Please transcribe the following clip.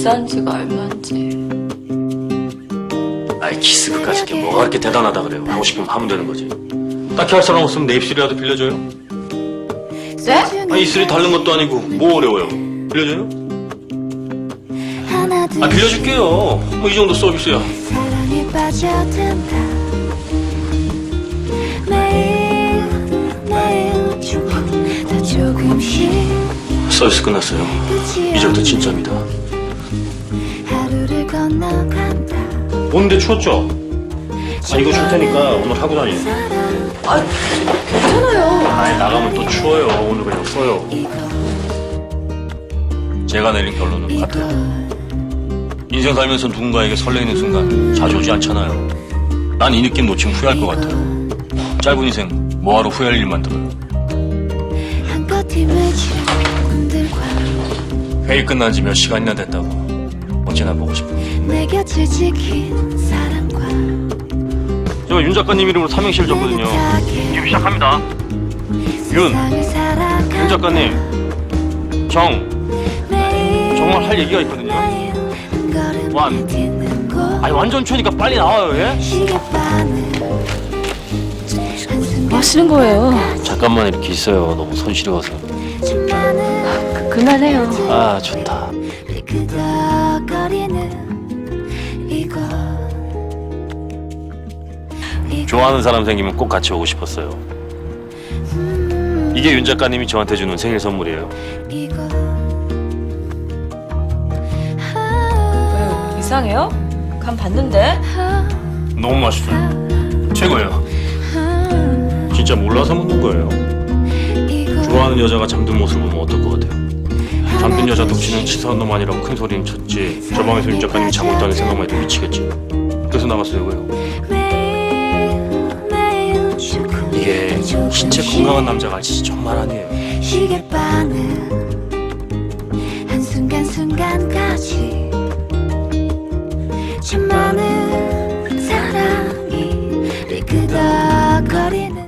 키스한 지가 얼마인지. 아이 키스 그까짓 게 뭐가 그렇게 대단하다 그래요. 하고 싶으면 하면 되는 거지. 딱히 할 사람 없으면 내 입술이라도 빌려줘요. 네? 아 입술이 다른 것도 아니고 뭐 어려워요. 빌려줘요? 아 빌려줄게요. 뭐 이 정도 서비스야. 사랑에 빠져든다 매일 매일 조금 더 조금씩 서비스 끝났어요. 이제부터 진짜입니다. 오는데 추웠죠? 아 이거 줄 테니까 오늘 하고 다니요. 아, 괜찮아요. 아이 나가면 또 추워요. 오늘 그냥 써요. 제가 내린 결론은 같아요. 인생 살면서 누군가에게 설레이는 순간 자주 오지 않잖아요. 난 이 느낌 놓치면 후회할 것 같아요. 짧은 인생 뭐하러 후회할 일만 들어요. 회의 끝난 지 몇 시간이나 됐다고 언제나 보고 싶어요. 내 곁을 지킨 사람과 제가 윤 작가님 이름으로 삼행시를 줬거든요. 지금 시작합니다. 윤, 윤 작가님, 정, 정말 할 얘기가 있거든요. 완. 아니 완전 추우니까 빨리 나와요, 예? 뭐 하시는 거예요? 잠깐만 이렇게 있어요. 너무 손 시려워서. 그, 그만해요. 아 좋다. 좋아하는 사람 생기면 꼭 같이 오고 싶었어요. 이게 윤 작가님이 저한테 주는 생일 선물이에요. 왜요? 이상해요? 간 봤는데? 너무 맛있어요. 최고예요. 진짜 몰라서 묻는 거예요. 좋아하는 여자가 잠든 모습을 보면 어떨 것 같아요? 잠든 여자 덕치는 치사한 놈 아니라고 큰 소리는 쳤지. 저 방에서 윤 작가님이 자고 있다는 생각만 해도 미치겠지. 그래서 나갔어요, 왜요? 신체 건강한 남자가 할 짓이 정말 아니에요. 시계바늘 한순간순간까지 참 많은 사랑이 끄덕거리는